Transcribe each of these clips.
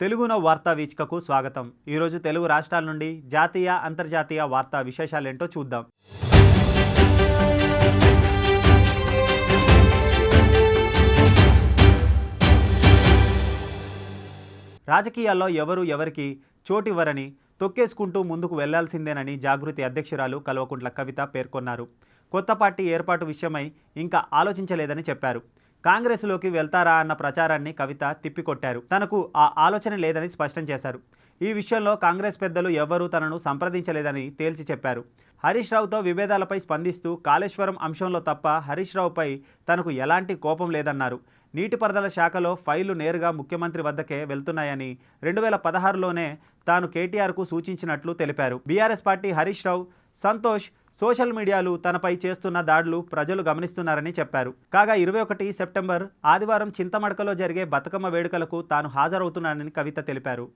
తెలుగున వార్తా వీచికకు స్వాగతం. ఈరోజు తెలుగు రాష్ట్రాల నుండి జాతీయ అంతర్జాతీయ వార్తా విశేషాలేంటో చూద్దాం. రాజకీయాల్లో ఎవరు ఎవరికి చోటివ్వరని తొక్కేసుకుంటూ ముందుకు వెళ్ళాల్సిందేనని జాగృతి అధ్యక్షురాలు కల్వకుంట్ల కవిత పేర్కొన్నారు. కొత్త పార్టీ ఏర్పాటు విషయమై ఇంకా ఆలోచించలేదని చెప్పారు. కాంగ్రెస్లోకి వెళ్తారా అన్న ప్రచారాన్ని కవిత తిప్పికొట్టారు. తనకు ఆ ఆలోచన లేదని స్పష్టం చేశారు. ఈ విషయంలో కాంగ్రెస్ పెద్దలు ఎవ్వరూ తనను సంప్రదించలేదని తేల్చి చెప్పారు. హరీష్ రావుతో విభేదాలపై స్పందిస్తూ కాళేశ్వరం అంశంలో తప్ప హరీష్ రావుపై తనకు ఎలాంటి కోపం లేదన్నారు. నీటిపారుదల శాఖలో ఫైళ్ళు నేరుగా ముఖ్యమంత్రి వద్దకే వెళ్తున్నాయని రెండు వేల పదహారులోనే తాను కేటీఆర్కు సూచించినట్లు తెలిపారు. BRS party Harish Rao Santosh social మీడియాలు తనపై చేస్తున్న దాడులు ప్రజలు గమనిస్తున్నారని చెప్పారు. కాగా ఇరవై ఒకటి సెప్టెంబర్ ఆదివారం చింతమడకలో జరిగే బతుకమ్మ వేడుకలకు తాను హాజరవుతున్నానని కవిత తెలిపారు.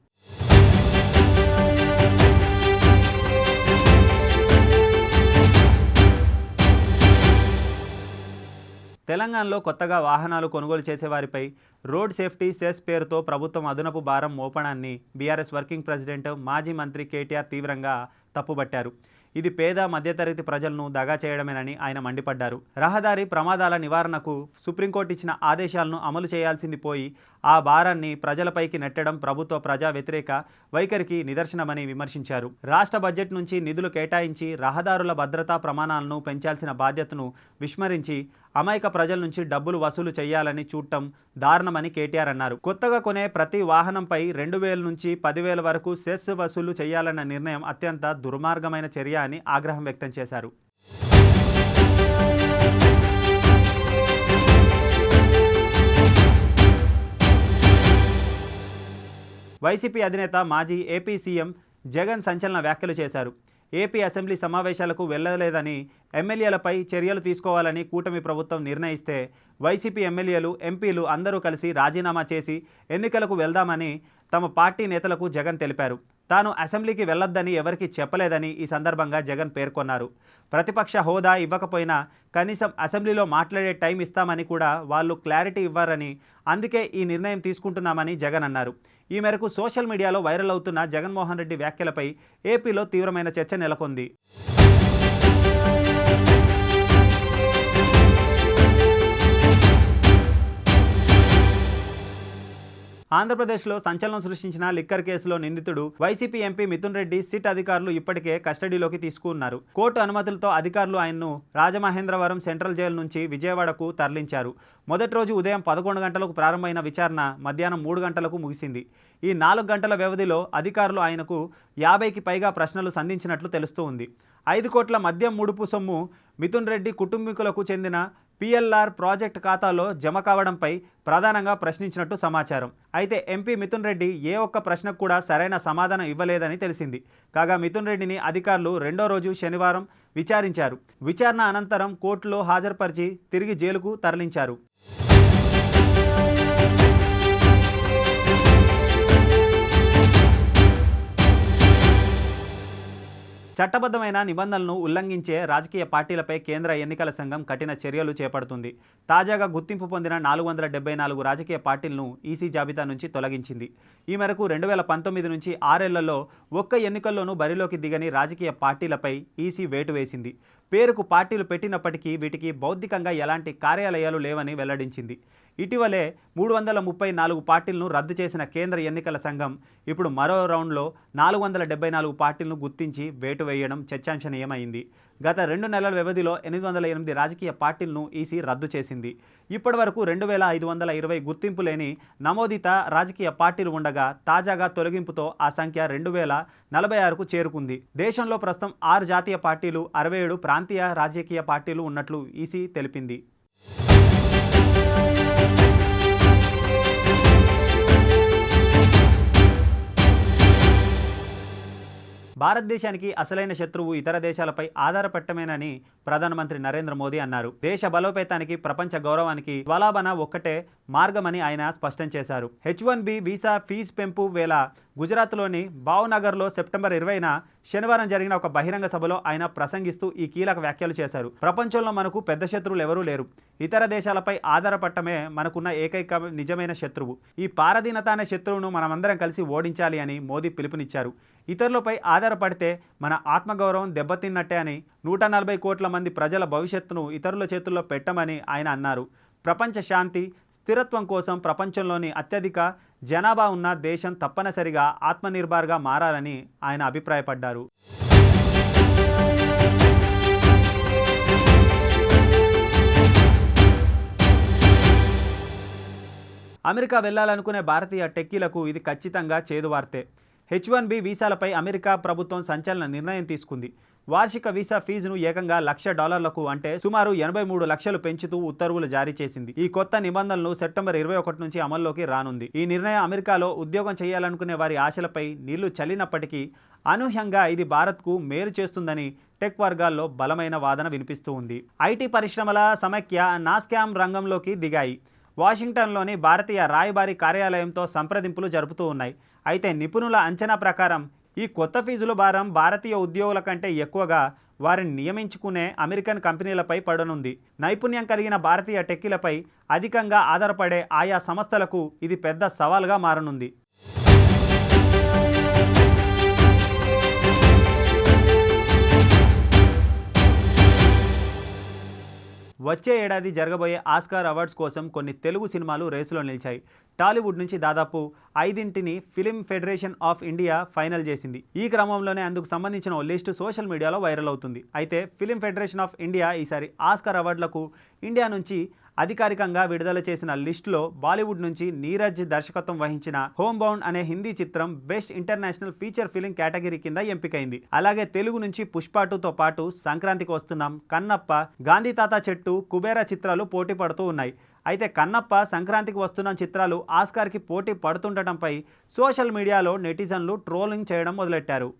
తెలంగాణలో కొత్తగా వాహనాలు కొనుగోలు చేసేవారిపై రోడ్ సేఫ్టీ సెస్ పేరుతో ప్రభుత్వం అదనపు భారం మోపడాన్ని బీఆర్ఎస్ వర్కింగ్ ప్రెసిడెంట్ మాజీ మంత్రి కేటీఆర్ తీవ్రంగా తప్పుబట్టారు. ఇది పేద మధ్యతరగతి ప్రజలను దగా చేయడమేనని ఆయన మండిపడ్డారు. రహదారి ప్రమాదాల నివారణకు సుప్రీంకోర్టు ఇచ్చిన ఆదేశాలను అమలు చేయాల్సింది పోయి ఆ భారాన్ని ప్రజలపైకి నెట్టడం ప్రభుత్వ ప్రజా వ్యతిరేక వైఖరికి నిదర్శనమని విమర్శించారు. రాష్ట్ర బడ్జెట్ నుంచి నిధులు కేటాయించి రహదారుల భద్రతా ప్రమాణాలను పెంచాల్సిన బాధ్యతను విస్మరించి అమాయక ప్రజల నుంచి డబ్బులు వసూలు చేయాలని చూడటం దారుణమని కేటీఆర్ అన్నారు. కొత్తగా కొనే ప్రతి వాహనంపై రెండు వేల నుంచి పదివేల వరకు సెస్ వసూలు చేయాలన్న నిర్ణయం అత్యంత దుర్మార్గమైన చర్య అని ఆగ్రహం వ్యక్తం చేశారు. వైసీపీ అధినేత మాజీ ఏపీ సీఎం జగన్ సంచలన వ్యాఖ్యలు చేశారు. ఏపీ అసెంబ్లీ సమావేశాలకు వెళ్ళలేదని ఎమ్మెల్యేలపై చర్యలు తీసుకోవాలని కూటమి ప్రభుత్వం నిర్ణయిస్తే వైసీపీ ఎమ్మెల్యేలు ఎంపీలు అందరూ కలిసి రాజీనామా చేసి ఎన్నికలకు వెళ్దామని తమ పార్టీ నేతలకు జగన్ తెలిపారు. తాను అసెంబ్లీకి వెళ్ళొద్దని ఎవరికీ చెప్పలేదని ఈ సందర్భంగా జగన్ పేర్కొన్నారు. ప్రతిపక్ష హోదా ఇవ్వకపోయినా కనీసం అసెంబ్లీలో మాట్లాడే టైం ఇస్తామని కూడా వాళ్ళు క్లారిటీ ఇవ్వారని అందుకే ఈ నిర్ణయం తీసుకుంటున్నామని జగన్ అన్నారు. ఈ మేరకు సోషల్ మీడియాలో వైరల్ అవుతున్న జగన్మోహన్ రెడ్డి వ్యాఖ్యలపై ఏపీలో తీవ్రమైన చర్చ నెలకొంది. ఆంధ్రప్రదేశ్లో సంచలనం సృష్టించిన లిక్కర్ కేసులో నిందితుడు YCP MP Mithun Reddy SIT అధికారులు ఇప్పటికే కస్టడీలోకి తీసుకున్నారు. కోర్టు అనుమతులతో అధికారులు ఆయన్ను రాజమహేంద్రవరం సెంట్రల్ జైలు నుంచి విజయవాడకు తరలించారు. మొదటి రోజు ఉదయం పదకొండు గంటలకు ప్రారంభమైన విచారణ మధ్యాహ్నం మూడు గంటలకు ముగిసింది. ఈ నాలుగు గంటల వ్యవధిలో అధికారులు ఆయనకు యాభైకి పైగా ప్రశ్నలు సంధించినట్లు తెలుస్తూ ఉంది. ఐదు కోట్ల మద్యం ముడుపు సొమ్ము మిథున్ రెడ్డి కుటుంబీకులకు చెందిన పిఎల్ఆర్ ప్రాజెక్ట్ ఖాతాలో జమ కావడంపై ప్రధానంగా ప్రశ్నించినట్టు సమాచారం. అయితే ఎంపీ మిథున్ రెడ్డి ఏ ఒక్క ప్రశ్నకు కూడా సరైన సమాధానం ఇవ్వలేదని తెలిసింది. కాగా మిథున్ రెడ్డిని అధికారులు రెండో రోజు శనివారం విచారించారు. విచారణ అనంతరం కోర్టులో హాజరుపరిచి తిరిగి జైలుకు తరలించారు. చట్టబద్ధమైన నిబంధనలను ఉల్లంఘించే రాజకీయ పార్టీలపై కేంద్ర ఎన్నికల సంఘం కఠిన చర్యలు చేపడుతుంది. తాజాగా గుర్తింపు పొందిన నాలుగు వందల డెబ్బై నాలుగు రాజకీయ పార్టీలను ఈసీ జాబితా నుంచి తొలగించింది. ఈ మేరకు రెండు వేల పంతొమ్మిది నుంచి ఆరేళ్ళలో ఒక్క ఎన్నికల్లోనూ బరిలోకి దిగని రాజకీయ పార్టీలపై ఈసీ వేటు వేసింది. పేరుకు పార్టీలు పెట్టినప్పటికీ వీటికి బౌద్ధికంగా ఎలాంటి కార్యాలయాలు లేవని వెల్లడించింది. ఇటీవలే మూడు వందల ముప్పై నాలుగు పార్టీలను రద్దు చేసిన కేంద్ర ఎన్నికల సంఘం ఇప్పుడు మరో రౌండ్లో నాలుగు వందల డెబ్బై నాలుగు పార్టీలను గుర్తించి వేటు వేయడం చర్చాంశనీయమైంది. గత రెండు నెలల వ్యవధిలో ఎనిమిది వందల ఎనిమిది రాజకీయ పార్టీలను ఈసీ రద్దు చేసింది. ఇప్పటి వరకు రెండు వేల ఐదు వందల ఇరవై గుర్తింపు లేని నమోదిత రాజకీయ పార్టీలు ఉండగా తాజాగా తొలగింపుతో ఆ సంఖ్య రెండు వేల నలభై ఆరుకు చేరుకుంది. దేశంలో ప్రస్తుతం ఆరు జాతీయ పార్టీలు అరవై ఏడు ప్రాంతీయ రాజకీయ పార్టీలు ఉన్నట్లు ఈసీ తెలిపింది. భారతదేశానికి అసలైన శత్రువు ఇతర దేశాలపై ఆధారపడటమేనని ప్రధానమంత్రి నరేంద్ర మోదీ అన్నారు. దేశ బలోపేతానికి ప్రపంచ గౌరవానికి స్వలాభన ఒక్కటే మార్గమని ఆయన స్పష్టం చేశారు. H one B visa fee పెంపు వేళ గుజరాత్లోని భావ్నగర్లో సెప్టెంబర్ ఇరవైన శనివారం జరిగిన ఒక బహిరంగ సభలో ఆయన ప్రసంగిస్తూ ఈ కీలక వ్యాఖ్యలు చేశారు. ప్రపంచంలో మనకు పెద్ద శత్రువులు ఎవరూ లేరు. ఇతర దేశాలపై ఆధారపడటమే మనకున్న ఏకైక నిజమైన శత్రువు. ఈ పారదీనత అనే శత్రువును మనమందరం కలిసి ఓడించాలి అని మోదీ పిలుపునిచ్చారు. ఇతరులపై ఆధారపడితే మన ఆత్మగౌరవం దెబ్బతిన్నట్టే అని నూట నలభై కోట్ల మంది ప్రజల భవిష్యత్తును ఇతరుల చేతుల్లో పెట్టమని ఆయన అన్నారు. ప్రపంచ శాంతి స్థిరత్వం కోసం ప్రపంచంలోని అత్యధిక జనాభా ఉన్న దేశం తప్పనిసరిగా ఆత్మనిర్భర్గా మారాలని ఆయన అభిప్రాయపడ్డారు. అమెరికా వెళ్ళాలనుకునే భారతీయ టెక్కీలకు ఇది ఖచ్చితంగా చేదువార్తే హెచ్ వన్ బి వీసాలపై అమెరికా ప్రభుత్వం సంచలన నిర్ణయం తీసుకుంది. వార్షిక వీసా ఫీజును ఏకంగా లక్ష డాలర్లకు అంటే సుమారు ఎనభై మూడు లక్షలు పెంచుతూ ఉత్తర్వులు జారీ చేసింది. ఈ కొత్త నిబంధనలు సెప్టెంబర్ ఇరవై ఒకటి నుంచి అమల్లోకి రానుంది. ఈ నిర్ణయం అమెరికాలో ఉద్యోగం చేయాలనుకునే వారి ఆశలపై నీళ్ళు చల్లినప్పటికీ అనూహ్యంగా ఇది భారత్కు మేలు చేస్తుందని టెక్ వర్గాల్లో బలమైన వాదన వినిపిస్తూ ఉంది. ఐటీ పరిశ్రమల సమైక్య నాస్కామ్ రంగంలోకి దిగాయి. వాషింగ్టన్లోని భారతీయ రాయబారి కార్యాలయంతో సంప్రదింపులు జరుపుతూ ఉన్నాయి. అయితే నిపుణుల అంచనా ప్రకారం ఈ కొత్త ఫీజుల భారం భారతీయ ఉద్యోగుల కంటే ఎక్కువగా వారిని నియమించుకునే అమెరికన్ కంపెనీలపై పడనుంది. నైపుణ్యం కలిగిన భారతీయ టెక్కీలపై అధికంగా ఆధారపడే ఆయా సంస్థలకు ఇది పెద్ద సవాల్గా మారనుంది. వచ్చే ఏడాది జరగబోయే ఆస్కార్ అవార్డ్స్ కోసం కొన్ని తెలుగు సినిమాలు రేసులో నిలిచాయి. టాలీవుడ్ నుంచి దాదాపు ఐదింటిని film federation of India final చేసింది. ఈ క్రమంలోనే అందుకు సంబంధించిన ఓ లిస్టు సోషల్ మీడియాలో వైరల్ అవుతుంది. అయితే ఫిలిం ఫెడరేషన్ ఆఫ్ ఇండియా ఈసారి ఆస్కార్ అవార్డులకు ఇండియా నుంచి అధికారికంగా విడుదల చేసిన లిస్టులో బాలీవుడ్ నుంచి నీరజ్ దర్శకత్వం వహించిన హోమ్ బౌండ్ అనే హిందీ చిత్రం best international feature film category కింద ఎంపికైంది. అలాగే తెలుగు నుంచి పుష్పాటుతో పాటు సంక్రాంతికి వస్తున్నాం కన్నప్ప గాంధీ తాత చెట్టు కుబేర చిత్రాలు పోటీ పడుతూ ఉన్నాయి. అయితే కన్నప్ప సంక్రాంతికి వస్తున్న చిత్రాలు ఆస్కార్కి పోటీ పడుతుండటంపై సోషల్ మీడియాలో నెటిజన్లు ట్రోలింగ్ చేయడం మొదలెట్టారు.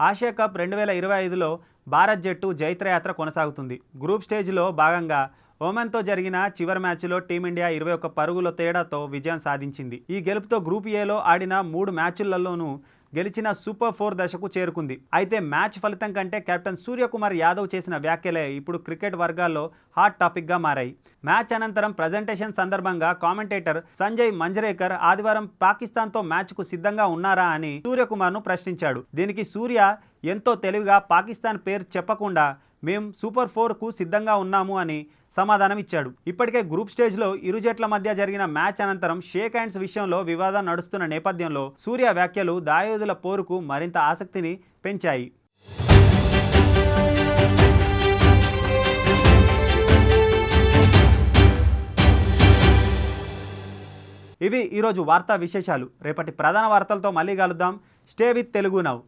ఆసియా కప్ రెండు వేల ఇరవై ఐదులో భారత్ జట్టు జైత్రయాత్ర కొనసాగుతుంది. గ్రూప్ స్టేజ్లో భాగంగా ఒమన్తో జరిగిన చివరి మ్యాచ్లో టీమిండియా ఇరవై ఒక్క పరుగుల తేడాతో విజయం సాధించింది. ఈ గెలుపుతో గ్రూప్ ఏలో ఆడిన మూడు మ్యాచ్లలోనూ గెలిచిన సూపర్ ఫోర్ దశకు చేరుకుంది. అయితే మ్యాచ్ ఫలితం కంటే కెప్టెన్ సూర్యకుమార్ యాదవ్ చేసిన వ్యాఖ్యలే ఇప్పుడు క్రికెట్ వర్గాల్లో హాట్ టాపిక్గా మారాయి. మ్యాచ్ అనంతరం ప్రజెంటేషన్ సందర్భంగా కామెంటేటర్ సంజయ్ మంజరేకర్ ఆదివారం పాకిస్తాన్తో మ్యాచ్కు సిద్ధంగా ఉన్నారా అని సూర్యకుమార్ను ప్రశ్నించాడు. దీనికి సూర్య ఎంతో తెలివిగా పాకిస్తాన్ పేరు చెప్పకుండా మేం సూపర్ ఫోర్కు సిద్ధంగా ఉన్నాము అని సమాధానం ఇచ్చాడు ఇప్పటికే గ్రూప్ స్టేజ్లో ఇరు జట్ల మధ్య జరిగిన మ్యాచ్ అనంతరం షేక్ హ్యాండ్స్ విషయంలో వివాదం నడుస్తున్న నేపథ్యంలో సూర్య వ్యాఖ్యలు దాయోదుల పోరుకు మరింత ఆసక్తిని పెంచాయి. ఇవి ఈరోజు వార్తా విశేషాలు. రేపటి ప్రధాన వార్తలతో మళ్ళీ కలుద్దాం. Stay with Telugu now